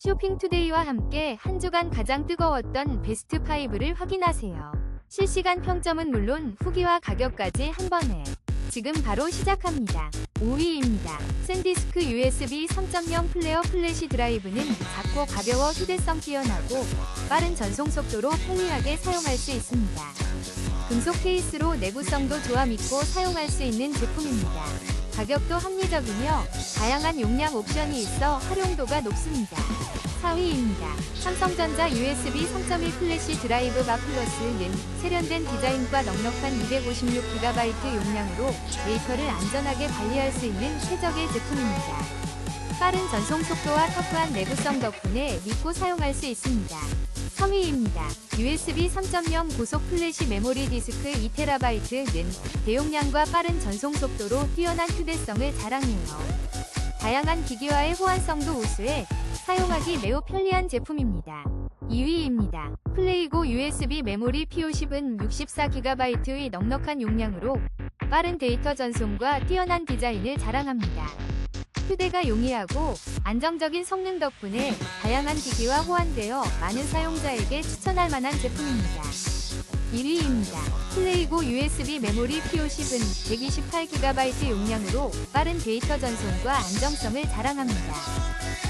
쇼핑투데이와 함께 한 주간 가장 뜨거웠던 베스트 5를 확인하세요. 실시간 평점은 물론 후기와 가격까지 한 번에 지금 바로 시작합니다. 5위입니다. 샌디스크 USB 3.0 플레어 플래시 드라이브는 작고 가벼워 휴대성 뛰어나고 빠른 전송 속도로 편리하게 사용할 수 있습니다. 금속 케이스로 내구성도 좋아 믿고 사용할 수 있는 제품입니다. 가격도 합리적이며 다양한 용량 옵션이 있어 활용도가 높습니다. 4위입니다. 삼성전자 USB 3.1 플래시 드라이브 바 플러스는 세련된 디자인과 넉넉한 256GB 용량으로 데이터를 안전하게 관리할 수 있는 최적의 제품입니다. 빠른 전송 속도와 터프한 내구성 덕분에 믿고 사용할 수 있습니다. 3위입니다. USB 3.0 고속 플래시 메모리 디스크 2TB는 대용량과 빠른 전송 속도로 뛰어난 휴대성을 자랑해요. 다양한 기기와의 호환성도 우수해 사용하기 매우 편리한 제품입니다. 2위입니다. 플레이고 USB 메모리 P50은 64GB의 넉넉한 용량으로 빠른 데이터 전송과 뛰어난 디자인을 자랑합니다. 휴대가 용이하고 안정적인 성능 덕분에 다양한 기기와 호환되어 많은 사용자에게 추천할 만한 제품입니다. 1위입니다. 플레이고 USB 메모리 P50은 128GB 용량으로 빠른 데이터 전송과 안정성을 자랑합니다.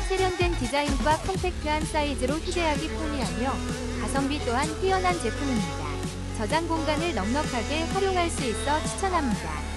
세련된 디자인과 컴팩트한 사이즈로 휴대하기 편리하며 가성비 또한 뛰어난 제품입니다. 저장 공간을 넉넉하게 활용할 수 있어 추천합니다.